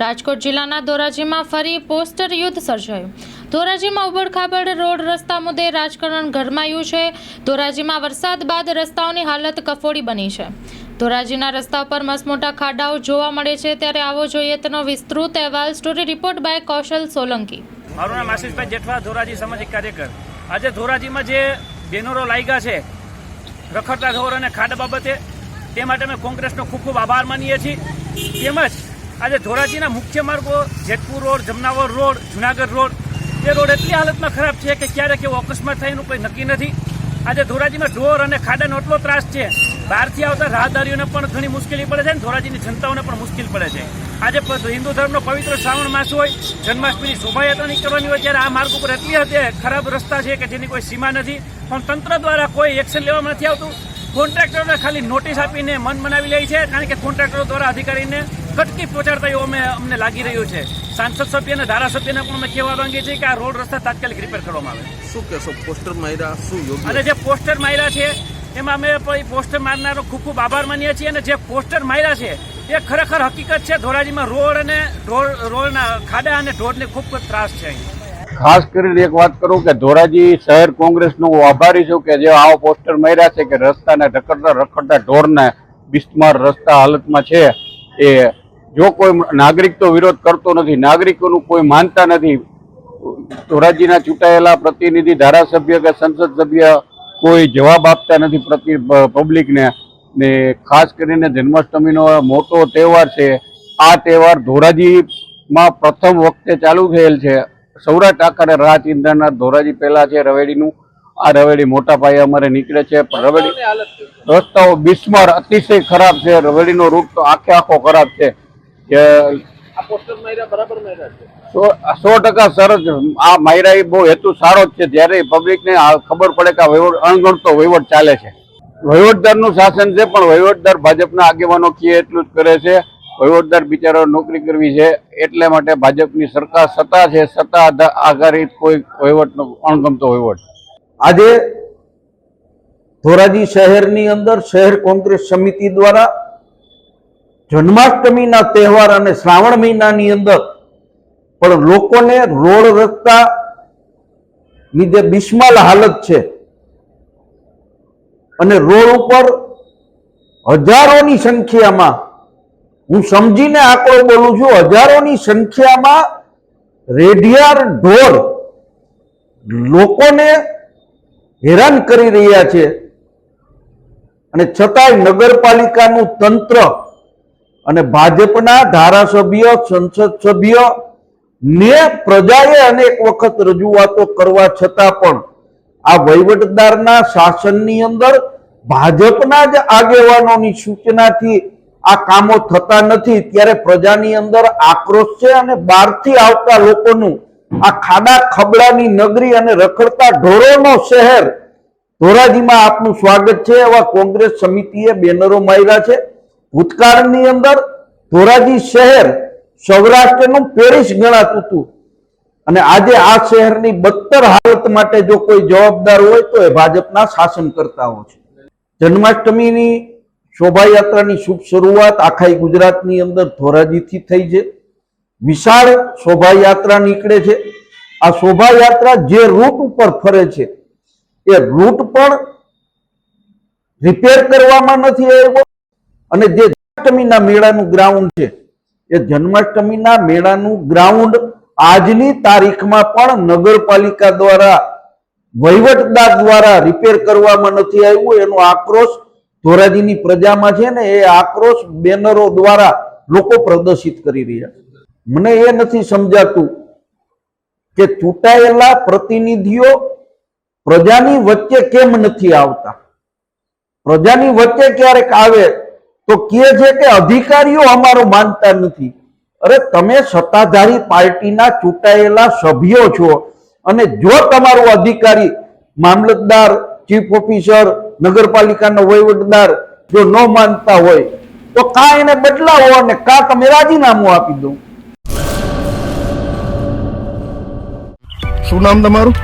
રાજકોટ જિલ્લાના ધોરાજીમાં ફરી પોસ્ટર યુદ્ધ સર્જાયું. ધોરાજીમાં ઉબડખાબડ રોડ રસ્તા મુદ્દે રાજકારણ ગરમાયું છે. ધોરાજીમાં વરસાદ બાદ રસ્તાઓની હાલત કફોડી બની છે. ધોરાજીના રસ્તા પર મસમોટા ખાડાઓ જોવા મળે છે. ત્યારે આવો જોઈએ તેનો વિસ્તૃત અહેવાલ. Story report by Kaushal Solanki. મારું નામ આશીષભાઈ જેઠવા, ધોરાજી સામાજિક કાર્યકર. આજે ધોરાજીમાં જે બેનરો લાગ્યા છે, રખડતા ઢોર અને ખાડા બાબતે, તે માટે અમે કોંગ્રેસનો ખૂબ ખૂબ આભાર માનીએ છીએ. તેમજ આજે ધોરાજીના મુખ્ય માર્ગો, Jetpur road, Jamnavar road, Junagadh road, એ રોડ એટલી હાલતમાં ખરાબ છે કે ક્યારેક એવો અકસ્માત થાય એનું કોઈ નક્કી નથી. આજે ધોરાજીમાં ઢોર અને ખાડાનો એટલો ત્રાસ છે, બહારથી આવતા રાહદારીઓને પણ ઘણી મુશ્કેલી પડે છે અને ધોરાજીની જનતાઓને પણ મુશ્કેલ પડે છે. આજે હિન્દુ ધર્મનો પવિત્ર શ્રાવણ માસ હોય, જન્માષ્ટમીની શોભાયાત્રા નીકળવાની હોય ત્યારે આ માર્ગ ઉપર એટલી હદે ખરાબ રસ્તા છે કે જેની કોઈ સીમા નથી. પણ તંત્ર દ્વારા કોઈ એક્શન લેવામાં નથી આવતું. કોન્ટ્રાક્ટરોને ખાલી નોટિસ આપીને મન મનાવી લે છે, કારણ કે કોન્ટ્રાક્ટરો દ્વારા અધિકારીને કટકી પહોંચાડતા એવું અમે અમને લાગી રહ્યું છે. સાંસદ સભ્ય અને ધારાસભ્યને પણ અમે કહેવા માંગીએ છીએ કે આ રોડ રસ્તા તાત્કાલિક રિપેર કરવામાં આવે. શું કહેશો? પોસ્ટર માર્યા શું યોગ્ય? અને જે પોસ્ટર માર્યા છે એમાં અમે પોસ્ટર મારનારો ખૂબ ખૂબ આભાર માનીએ છીએ અને જે પોસ્ટર માર્યા છે એ ખરેખર હકીકત છે ધોરાજીમાં રોડ અને ઢોર રોડના ખાડા અને ઢોરને ખૂબ ત્રાસ છે અહીં. ખાસ કરીને એક વાત કરું કે ધોરાજી શહેર કોંગ્રેસનો હું આભારી છું કે જે આવો પોસ્ટર માર્યા છે કે રસ્તાને રખડતા રખડતા ઢોરને બિસ્માર રસ્તા હાલતમાં છે એ જો કોઈ નાગરિક તો વિરોધ કરતો નથી નાગરિકોનું કોઈ માનતા નથી. ધોરાજીના ચૂંટાયેલા પ્રતિનિધિ ધારાસભ્ય કે સંસદ સભ્ય કોઈ જવાબ આપતા નથી પ્રતિ પબ્લિકને. ને ખાસ કરીને જન્માષ્ટમીનો મોટો તહેવાર છે. આ તહેવાર ધોરાજીમાં પ્રથમ વખતે ચાલુ થયેલ છે. સૌરાષ્ટ્ર આખરે રાત ઇન્દ્રનાથ ધોરાજી પહેલા છે રવેડીનું. આ રવેડી મોટા પાયે અમારે નીકળે છે. પણ રવેડી રસ્તાઓ બિસ્માર અતિશય ખરાબ છે. રવેડીનો રૂટ તો આખે આખો ખરાબ છે. કે સો ટકા સરસ આ માયરા એ બહુ હેતુ સારો જ છે. જ્યારે પબ્લિકને ને ખબર પડે કે આ વહીવટ અણગણતો વહીવટ ચાલે છે. વહીવટદારનું શાસન છે પણ વહીવટદાર ભાજપના આગેવાનો કહે એટલું જ કરે છે. વહીવટદાર બિચારો નોકરી કરવી છે એટલે માટે ભાજપની સરકાર સત્તા છે. સત્તા આધારિત કોઈ વહીવટનો અણગમતો વહીવટ. આજે ધોરાજી શહેરની અંદર શહેર કોંગ્રેસ સમિતિ દ્વારા જન્માષ્ટમીના તહેવાર અને શ્રાવણ મહિનાની અંદર પણ લોકોને રોડ રસ્તા જે બિસ્માલ હાલત છે. અને રોડ ઉપર હજારોની સંખ્યામાં, હું સમજીને આંકડો બોલું છું, હજારોની સંખ્યામાં રેઢિયાર ઢોર લોકોને હેરાન કરી રહ્યા છે. અને છતાંય નગરપાલિકાનું તંત્ર અને ભાજપના ધારાસભ્ય, સંસદ સભ્ય ને પ્રજાએ અનેક વખત રજૂઆતો કરવા છતાં પણ આ વહીવટદારના શાસનની અંદર ભાજપના જ આગેવાનોની સૂચનાથી આ કામો થતા નથી. ત્યારે પ્રજાની અંદર આક્રોશ છે અને બહારથી આવતા લોકોનું આ ખાડા ખબડાની નગરી અને રખડતા ઢોરોનો શહેર ધોરાજીમાં આપનું સ્વાગત છે. એવા કોંગ્રેસ સમિતિએ બેનરો માર્યા છે. ભૂતકાળની અંદર ધોરાજી શહેર સૌરાષ્ટ્રનું પેરિસ ગણાતું હતું. અને આજે આ શહેરની બદતર હાલત માટે જો કોઈ જવાબદાર હોય તો એ ભાજપના શાસનકર્તાઓ છે. જન્માષ્ટમીની શોભાયાત્રાની શુભ શરૂઆત આખા ગુજરાતની અંદર ધોરાજીથી થઈ છે. વિશાળ શોભાયાત્રા નીકળે છે. આ શોભાયાત્રા જે રૂટ ઉપર ફરે છે, એ રૂટ પણ રિપેર કરવામાં નથી આવ્યો અને જે જન્માષ્ટમીના મેળાનું ગ્રાઉન્ડ છે, એ જન્માષ્ટમીના મેળાનું ગ્રાઉન્ડ આજની તારીખમાં પણ નગરપાલિકા દ્વારા, વહીવટદાર દ્વારા રિપેર કરવામાં નથી આવ્યું. એનો આક્રોશ ધોરાજીની પ્રજામાં છે ને, એ આક્રોશ બેનરો દ્વારા લોકો પ્રદર્શિત કરી રહ્યા મને એ નથી સમજાતું કે ચૂંટાયેલા પ્રતિનિધિઓ પ્રજાની વચ્ચે કેમ નથી આવતા? પ્રજાની વચ્ચે ક્યારેક આવે તો કહે છે કે અધિકારીઓ અમારો માનતા નથી. અરે તમે સત્તાધારી પાર્ટીના ચૂંટાયેલા સભ્યો છો અને જો તમારો અધિકારી મામલતદાર ચીફ ઓફિસર નગરપાલિકાનો વહીવટદાર જો ન માનતા હોય તો કા એને બદલાવો અને કા તમે રાજીનામું આપી દો. શું નામ તમારું?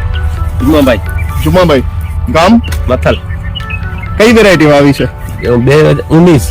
જુમાભાઈ. જુમાભાઈ. ગામ? મથલ. કઈ વેરાયટી આવી છે? બે હજાર ઉન્નીસ